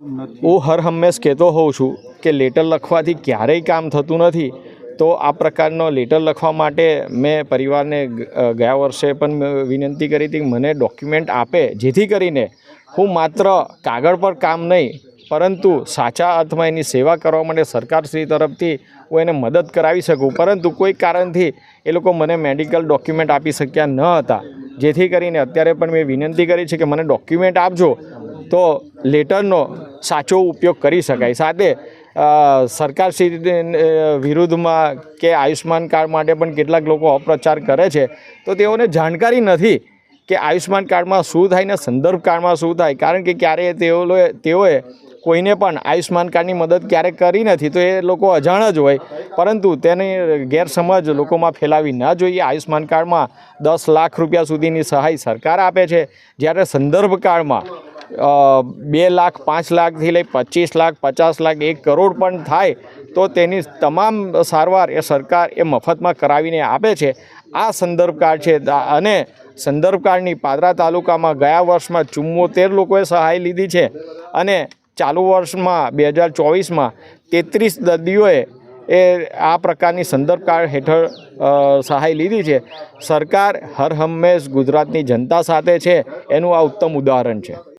હું હર હંમેશ કહેતો હોઉં છું કે લેટર લખવાથી ક્યારેય કામ થતું નથી. તો આ પ્રકારનો લેટર લખવા માટે મેં પરિવારને ગયા વર્ષે પણ વિનંતી કરી હતી મને ડોક્યુમેન્ટ આપે, જેથી કરીને હું માત્ર કાગળ પર કામ નહીં, પરંતુ સાચા અર્થમાં એની સેવા કરવા માટે સરકારશ્રી તરફથી હું એને મદદ કરાવી શકું. પરંતુ કોઈ કારણથી એ લોકો મને મેડિકલ ડોક્યુમેન્ટ આપી શક્યા ન હતા. જેથી કરીને અત્યારે પણ મેં વિનંતી કરી છે કે મને ડોક્યુમેન્ટ આપજો. તો લેટરનો સાચો ઉપયોગ કરી શકાય. સાથે સરકારશ્રી વિરુદ્ધમાં કે આયુષ્માન કાર્ડ માટે પણ કેટલાક લોકો અપ્રચાર કરે છે, તો તેઓને જાણકારી નથી કે આયુષ્માન કાર્ડમાં શું થાય ને સંદર્ભ કાર્ડમાં શું થાય. કારણ કે ક્યારેય તેઓએ તેઓએ કોઈને પણ આયુષ્માન કાર્ડની મદદ ક્યારે કરી નથી, તો એ લોકો અજાણ જ હોય. પરંતુ તેની ગેરસમજ લોકોમાં ફેલાવી ના જોઈએ. આયુષ્માન કાર્ડમાં દસ લાખ રૂપિયા સુધીની સહાય સરકાર આપે છે. જ્યારે સંદર્ભ કાર્ડમાં બે લાખ, પાંચ લાખથી લઈ પચીસ લાખ, પચાસ લાખ, એક કરોડ પણ થાય, તો તેની તમામ સારવાર એ સરકાર એ મફતમાં કરાવીને આપે છે. આ સંદર્ભ કાર્ડ છે. અને સંદર્ભ કાર્ડની પાદરા તાલુકામાં ગયા વર્ષમાં ચુમ્મોતેર લોકોએ સહાય લીધી છે અને ચાલુ વર્ષમાં બે હજાર ચોવીસમાં તેત્રીસ દર્દીઓએ એ, આ પ્રકારની સંદર્ભ કાર્ડ હેઠળ સહાય લીધી છે. સરકાર હર હંમેશ ગુજરાતની જનતા સાથે છે. એનું આ ઉત્તમ ઉદાહરણ છે.